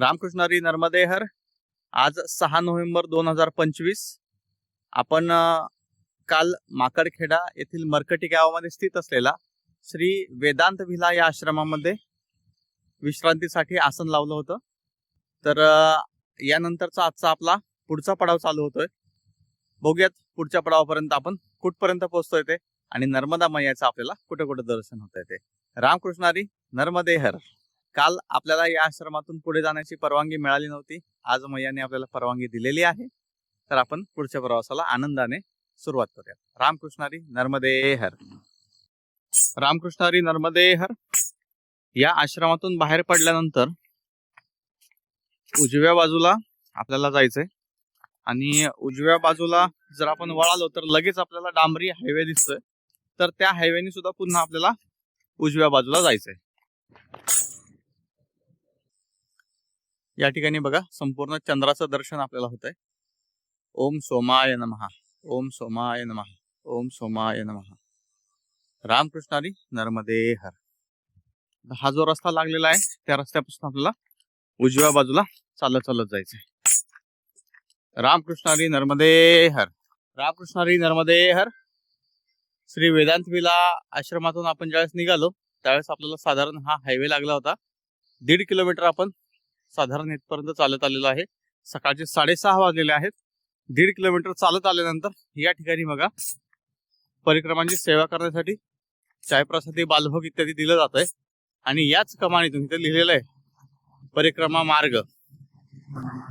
रामकृष्णारी नर्मदेहर. आज सहा नोव्हेंबर दोन हजार पंचवीस. आपण काल माकडखेडा येथील मरकटी गावामध्ये स्थित असलेला श्री वेदांत विला या आश्रमामध्ये विश्रांतीसाठी आसन लावलं होतं. तर यानंतरचा आजचा आपला पुढचा पडाव चालू होतोय. बघूयात पुढच्या पडावापर्यंत आपण कुठपर्यंत पोहोचतोय ते आणि नर्मदा मैयाचं आपल्याला कुठे कुठे दर्शन होत ते. रामकृष्णारी नर्मदेहर. काल आपल्याला या आश्रमातून पुढे जाण्याची परवानगी मिळाली नव्हती. आज मैयाने आपल्याला परवानगी दिलेली आहे. तर आपण पुढच्या प्रवासाला आनंदाने सुरुवात करूया रामकृष्णारी नर्मदे हर. रामकृष्णारी नर्मदे हर. या आश्रमातून बाहेर पडल्यानंतर उजव्या बाजूला आपल्याला जायचंय. आणि उजव्या बाजूला जर आपण वळालो तर लगेच आपल्याला डांबरी हायवे दिसतोय. तर त्या हायवेने सुद्धा पुन्हा आपल्याला उजव्या बाजूला जायचंय. या ठिकाणी बघा संपूर्ण चंद्राचं दर्शन आपल्याला होतंय. ओम सोमाय नमहा ओम सोमाय नमहा ओम सोमाय नमहा रामकृष्णारी नर्मदे हर. हा जो रस्ता लागलेला आहे त्या रस्त्यापासून आपल्याला उजव्या बाजूला चालत चालत जायचंय. रामकृष्णारी नर्मदे हर. रामकृष्णारी नर्मदे हर. श्री वेदांत विला आश्रमातून आपण ज्यावेळेस निघालो त्यावेळेस आपल्याला साधारण हा हायवे लागला होता. दीड किलोमीटर आपण साधारण इथपर्यंत चालत आलेलं आहे. सकाळचे साडेसहा वाजलेले आहेत. दीड किलोमीटर चालत आल्यानंतर या ठिकाणी बघा परिक्रमांची सेवा करण्यासाठी चायप्रसादी बालभोग इत्यादी दिलं जात आहे. आणि याच कमानीतून इथं लिहिलेलं आहे परिक्रमा मार्ग.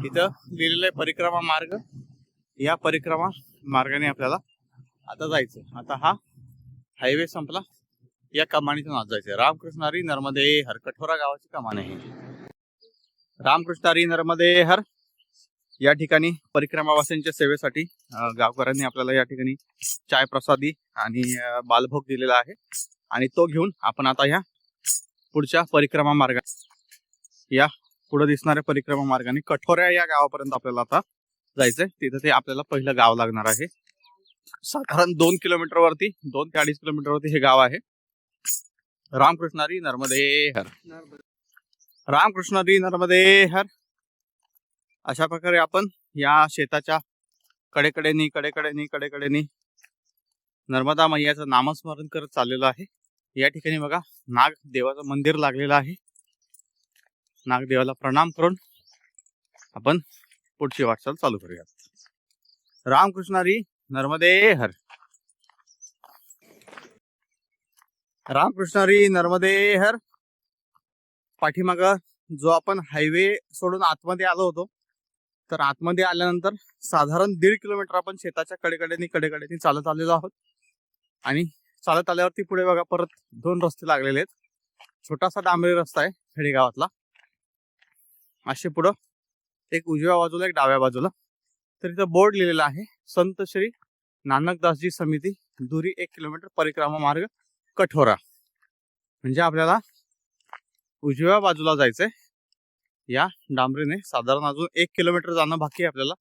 इथं लिहिलेलं आहे परिक्रमा मार्ग. या परिक्रमा मार्गाने आपल्याला आता जायचं आता हा हायवे संपला. या कमानीतून आज जायचंय रामकृष्णारी नर्मदे हरकठोरा गावाची कमान आहे. रामकृष्णारी नर्मदे हर. या ठिकाणी परिक्रमावासींच्या सेवेसाठी गावकऱ्यांनी आपल्याला या ठिकाणी चाय प्रसादी आणि बालभोग दिलेला आहे. आणि तो घेऊन आपण आता ह्या पुढच्या परिक्रमा मार्गा या पुढे दिसणाऱ्या परिक्रमा मार्गाने कठोऱ्या या गावापर्यंत आपल्याला आता जायचंय. तिथं ते आपल्याला पहिलं गाव लागणार आहे. साधारण दोन किलोमीटर वरती दोन ते अडीच किलोमीटर वरती हे गाव आहे. रामकृष्णारी नर्मदे हर. रामकृष्णारी नर्मदे हर. अशा प्रकारे आपण या शेताच्या कडेकडेनी कडेकडेनी कडेकडेनी नर्मदा मैयाचं नामस्मरण करत चाललेलो आहे. या ठिकाणी बघा नाग देवाचं मंदिर लागलेलं आहे. नागदेवाला प्रणाम करून आपण पुढची वाटचाल चालू करूया रामकृष्णारी नर्मदे हर. रामकृष्णारी नर्मदे हर. पाठीमाग जो आपण हायवे सोडून आतमध्ये आलो होतो तर आतमध्ये आल्यानंतर साधारण दीड किलोमीटर आपण शेताच्या कडेकडेनी कडेकडेनी चालत आलेलो आहोत. आणि चालत आल्यावरती पुढे बघा परत दोन रस्ते लागलेले आहेत. छोटासा डांबरी रस्ता आहे खेडेगावातला. असे पुढं एक उजव्या बाजूला एक डाव्या बाजूला. तर इथं बोर्ड लिहिलेला आहे संत श्री नानकदासजी समिती दुरी एक किलोमीटर परिक्रमा मार्ग कठोरा. म्हणजे आपल्याला उजव्या बाजूला जायचंय. या डांबरीने साधारण अजून एक किलोमीटर जाणं बाकी आहे आपल्याला.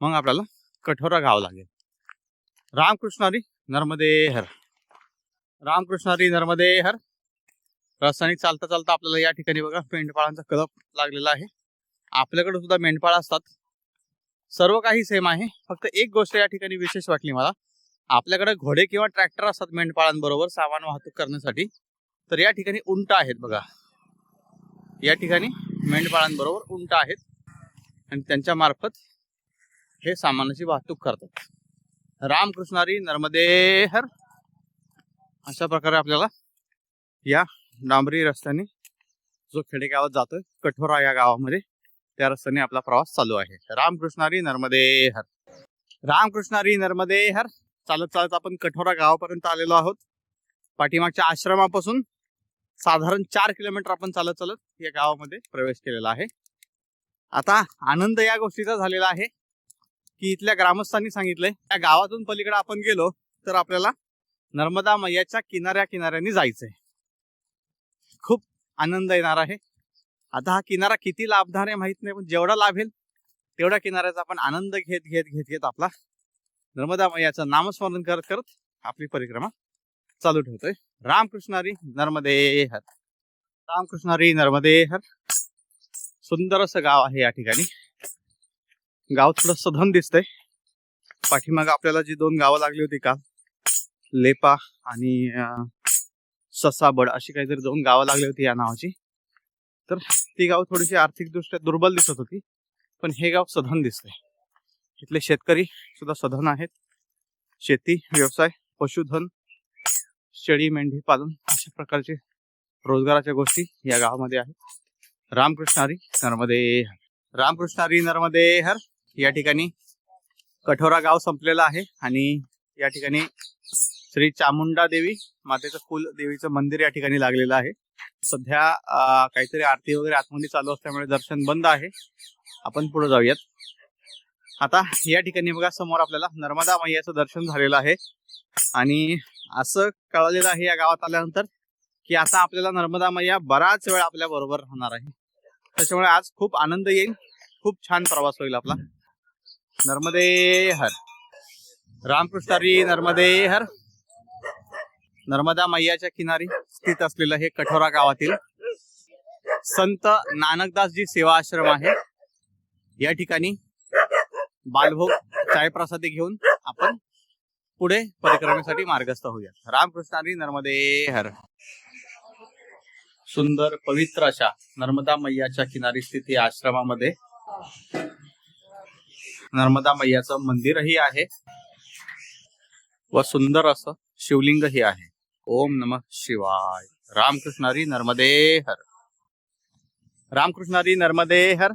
मग आपल्याला कठोरा गाव लागेल. रामकृष्णारी नर्मदे हर. रामकृष्णारी नर्मदे हर. रस्त्याने चालता चालता आपल्याला या ठिकाणी बघा मेंढपाळांचा कलप लागलेला आहे. आपल्याकडे सुद्धा मेंढपाळ असतात. सर्व काही सेम आहे. फक्त एक गोष्ट या ठिकाणी विशेष वाटली मला. आपल्याकडे घोडे किंवा ट्रॅक्टर असतात मेंढपाळांबरोबर सामान वाहतूक करण्यासाठी. तर या ठिकाणी उंट आहेत बघा. या ठिकाणी मेंढपाळांबरोबर उंट आहेत. आणि त्यांच्या मार्फत हे सामानाची वाहतूक करतात. रामकृष्णारी नर्मदेहर. अशा प्रकारे आपल्याला या डांबरी रस्त्याने जो खेडेगावात जातोय कठोरा या गावामध्ये त्या रस्त्याने आपला प्रवास चालू आहे. रामकृष्णारी नर्मदे हर रामकृष्णारी नर्मदे हर चालत चालत आपण कठोरा गावापर्यंत आलेलो आहोत. पाठीमागच्या आश्रमापासून साधारण चार किलोमीटर आपण चालत चालत या गावामध्ये प्रवेश केलेला आहे. आता आनंद या गोष्टीचा झालेला आहे की इथल्या ग्रामस्थांनी सांगितलंय त्या गावातून पलीकडे आपण गेलो तर आपल्याला नर्मदा मैयाच्या किनाऱ्या किनाऱ्याने जायचंय. खूप आनंद येणार आहे. आता हा किनारा किती लाभदार आहे माहीत नाही पण जेवढा लाभेल तेवढ्या किनाऱ्याचा आपण आनंद घेत घेत घेत घेत आपला नर्मदा मैयाचं नामस्मरण करत करत आपली परिक्रमा चालू ठेवतोय. रामकृष्णारी नर्मदे हर. रामकृष्णारी नर्मदे हर. सुंदर असं गाव आहे या ठिकाणी. गाव थोडं सधन दिसतंय. पाठीमाग आपल्याला जी दोन गावं लागली होती का लेपा आणि ससाबड अशी काहीतरी दोन गावं लागली होती या नावाची. तर ती गाव थोडीशी आर्थिकदृष्ट्या दुर्बल दिसत होती पण हे गाव सधन दिसतंय. इथले शेतकरी सुद्धा सधन आहेत. शेती व्यवसाय पशुधन शेळी मेंढी पालन अशा प्रकारचे रोजगाराच्या गोष्टी या गावामध्ये आहेत. रामकृष्णारी नर्मदे हर. रामकृष्णारी नर्मदे हर या ठिकाणी कठोरा गाव संपलेला आहे आणि या ठिकाणी श्री चामुंडा देवी मातेचं कुल देवीचं मंदिर या ठिकाणी लागलेलं आहे. सध्या काहीतरी आरती वगैरे आतमध्ये चालू असल्यामुळे दर्शन बंद आहे. आपण पुढे जाऊयात. आता या ठिकाणी बघा समोर आपल्याला नर्मदा मैयाचं दर्शन झालेलं आहे. आणि असं कळलेलं आहे या गावात आल्यानंतर की आता आपल्याला नर्मदा मैया बराच वेळ आपल्या बरोबर राहणार आहे. त्याच्यामुळे आज खूप आनंद येईल. खूप छान प्रवास होईल आपला. नर्मदे हर. रामकृष्णारी नर्मदे हर. नर्मदा मैयाच्या किनारी स्थित असलेलं हे कठोरा गावातील संत नानकदासजी सेवा आश्रम आहे. या ठिकाणी बालभोग चायप्रसादी घेऊन आपण पुढे परिक्रमेसाठी मार्गस्थ होऊया. रामकृष्णारी नर्मदे हर. सुंदर पवित्र अशा नर्मदा मैयाच्या किनारी स्थित या आश्रमामध्ये नर्मदा मैयाचं मंदिरही आहे व सुंदर असं शिवलिंगही आहे. ओम नम शिवाय. रामकृष्णारी नर्मदे हर. रामकृष्णारी नर्मदे हर.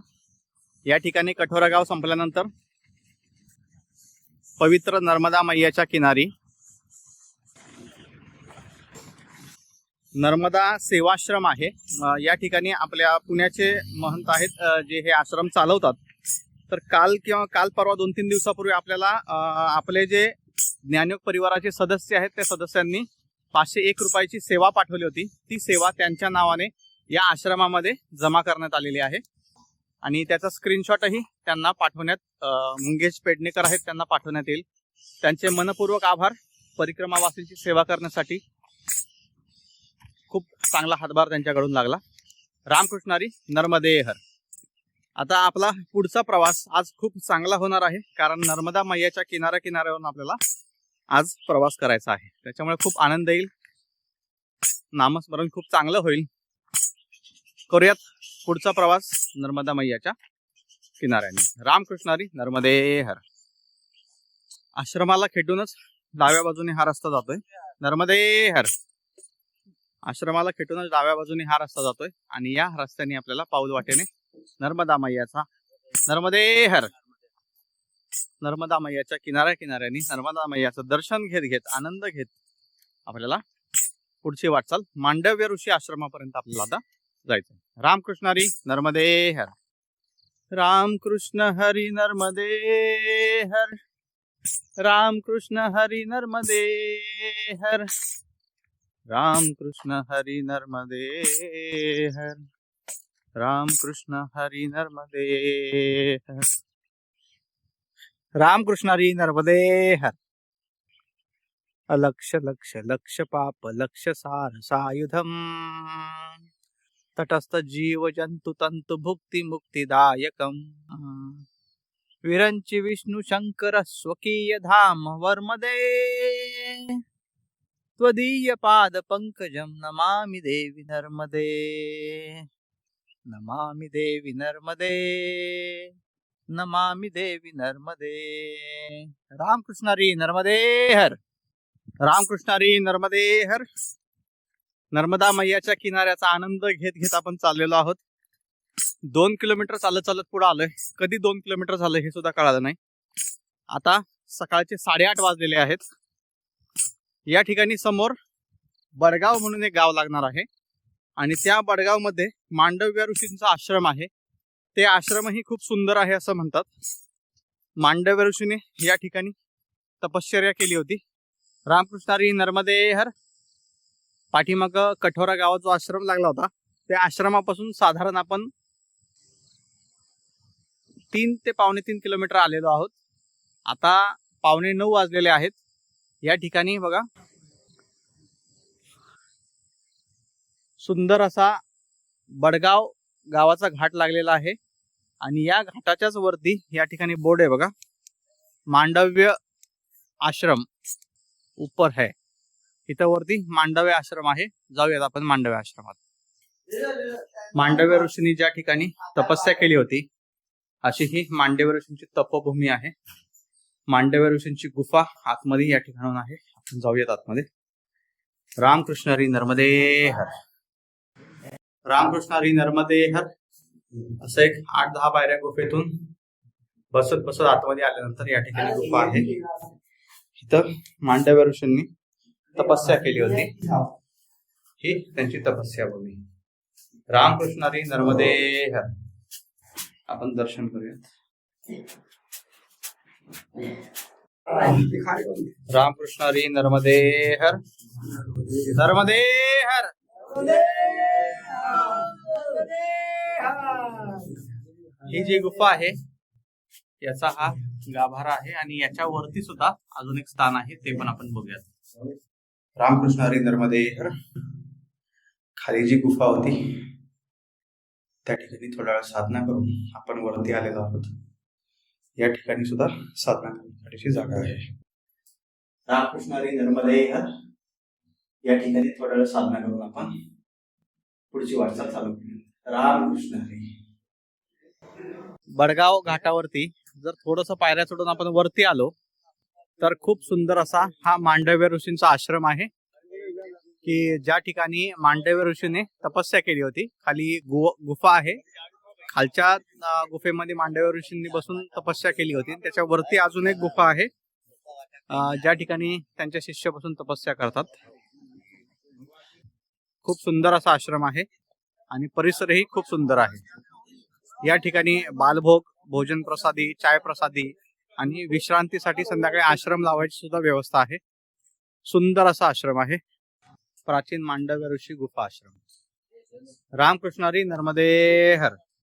या ठिकाणी कठोरा गाव संपल्यानंतर पवित्र नर्मदा मैयाच्या किनारी. नर्मदा सेवाश्रम आहे. या ठिकाणी आपल्या पुण्याचे महंत आहेत जे हे आश्रम चालवतात. तर काल किंवा काल परवा दोन तीन दिवसापूर्वी आपल्याला आपले जे ज्ञानयोग परिवाराचे सदस्य आहेत त्या सदस्यांनी पाचशे एक रुपयाची सेवा पाठवली होती. ती सेवा त्यांच्या नावाने या आश्रमामध्ये जमा करण्यात आलेली आहे. आणि त्याचा स्क्रीनशॉटही त्यांना पाठवण्यात मुंगेश पेडणेकर आहेत त्यांना पाठवण्यात येईल. त्यांचे मनपूर्वक आभार. परिक्रमावासींची सेवा करण्यासाठी खूप चांगला हातभार त्यांच्याकडून लागला. रामकृष्णारी नर्मदेहर. आता आपला पुढचा प्रवास आज खूप चांगला होणार आहे कारण नर्मदा मैयाच्या किनाऱ्या किनाऱ्यावरून आपल्याला आज प्रवास करायचा आहे. त्याच्यामुळे खूप आनंद येईल. नामस्मरण खूप चांगलं होईल. करूयात पुढचा प्रवास नर्मदा मैयाच्या किनाऱ्याने. रामकृष्णारी नर्मदे हर. आश्रमाला खेटूनच डाव्या बाजूने हा रस्ता जातोय. नर्मदे हर. आश्रमाला खेटूनच डाव्या बाजूने हा रस्ता जातोय आणि या रस्त्याने आपल्याला पाऊल वाटेने नर्मदा मैयाचा नर्मदे हर. नर्मदा मैयाच्या किनाऱ्या किनाऱ्याने नर्मदा मैयाचं दर्शन घेत घेत आनंद घेत आपल्याला पुढची वाटचाल मांडव्य ऋषी आश्रमापर्यंत आपल्याला आता जायचं. रामकृष्णारी नर्मदे हर. रामकृष्ण हरी नर्मदे हर. रामकृष्ण हरी नर्मदे हर. रामकृष्ण हरी नर्मदे हर. रामकृष्ण हरी नर्मदे हर. रामकृष्ण हरी नर्मदे हर. अलक्ष लक्ष लक्ष पाप लक्ष सार सायुधम. तटस्थ जीव जंतु तंतु भुक्ती मुक्तिदायकम विरंची विष्णु शंकर स्वकीय धाम वर्मदे। त्वदीय पाद पंकजम नमामि देवी नर्मदे। नमामि देवी नर्मदे। नमामि देवी नर्मदे। रामकृष्णारी नर्मदे हर। रामकृष्णारी नर्मदे हर। नर्मदा मैयाच्या किनाऱ्याचा आनंद घेत घेत आपण चाललेलो आहोत. दोन किलोमीटर चालत चालत पुढे आलोय. कधी दोन किलोमीटर झालं हे सुद्धा कळालं नाही. आता सकाळचे साडेआठ वाजलेले आहेत. या ठिकाणी समोर बडगाव म्हणून एक गाव लागणार आहे. आणि त्या बडगावमध्ये मांडव्य ऋषींचा आश्रम आहे. ते आश्रमही खूप सुंदर आहे असं म्हणतात. मांडव्य ऋषीने या ठिकाणी तपश्चर्या केली होती. रामकृष्णारी नर्मदे हर पाठीमाग कठोरा गावात जो आश्रम लागला होता. त्या आश्रमापासून साधारण आपण तीन ते पावणे तीन किलोमीटर आलेलो आहोत. आता पावणे नऊ वाजलेले आहेत. या ठिकाणी बघा. सुंदर असा बडगाव गावाचा घाट लागलेला आहे. आणि या घाटाच्याच वरती या ठिकाणी बोर्ड आहे बघा. मांडव्य आश्रम. उपर है इथं वरती मांडव्य आश्रम आहे. जाऊयात आपण मांडव्य आश्रमात. मांडव्य ऋषींनी ज्या ठिकाणी तपस्या केली होती अशी ही मांडव्य ऋषींची तपभूमी आहे. मांडव्य ऋषींची गुफा आतमध्ये या ठिकाणून आहे. आपण जाऊयात आतमध्ये. रामकृष्ण हरी नर्मदे हर. रामकृष्ण हरी नर्मदे हर. असं एक आठ दहा पायऱ्या गुफेतून बसत बसत आतमध्ये आल्यानंतर या ठिकाणी गुफा आहे. इथं मांडव्य ऋषींनी तपस्या केली होती. ही. त्यांची तपस्या भूमी. रामकृष्ण हरी. नर्मदे आपण दर्शन करूयात. रामकृष्ण हरी नर्मदे हर. नर्मदे हर. ही जी गुफा आहे याचा हा गाभारा आहे आणि याच्या वरती सुद्धा अजून एक स्थान आहे ते पण आपण बघूयात. रामकृष्ण हरी खाली जी गुफा होती त्या ठिकाणी थोडा वेळ साधना करून आपण वरती आलेलो आहोत. या ठिकाणी सुद्धा साधना करण्यासाठी जागा आहे. रामकृष्ण हरी नर्मदे या ठिकाणी थोडा वेळ साधना करून आपण पुढची वाटचाल चालू केली रामकृष्ण हरी. बडगाव घाटावरती जर थोडस पायऱ्या चढून आपण वरती आलो तर खूप सुंदर असा हा मांडव्य ऋषींचा आश्रम आहे. की ज्या ठिकाणी मांडव्य ऋषीने तपस्या केली होती. खाली गु- गुफा आहे. खालच्या गुफेमध्ये मांडव्य ऋषींनी बसून तपस्या केली होती. त्याच्या वरती अजून एक गुफा आहे. ज्या ठिकाणी त्यांच्या शिष्य बसून तपस्या करतात. खूप सुंदर असा आश्रम आहे आणि परिसरही खूप सुंदर आहे. या ठिकाणी बालभोग भोजन प्रसादी चाय प्रसादी आणि विश्रांतीसाठी संध्याकाळी आश्रम लावायची सुद्धा व्यवस्था आहे. सुंदर असा आश्रम आहे. प्राचीन मांडव्य ऋषी गुफा आश्रम. रामकृष्णारी नर्मदे हर.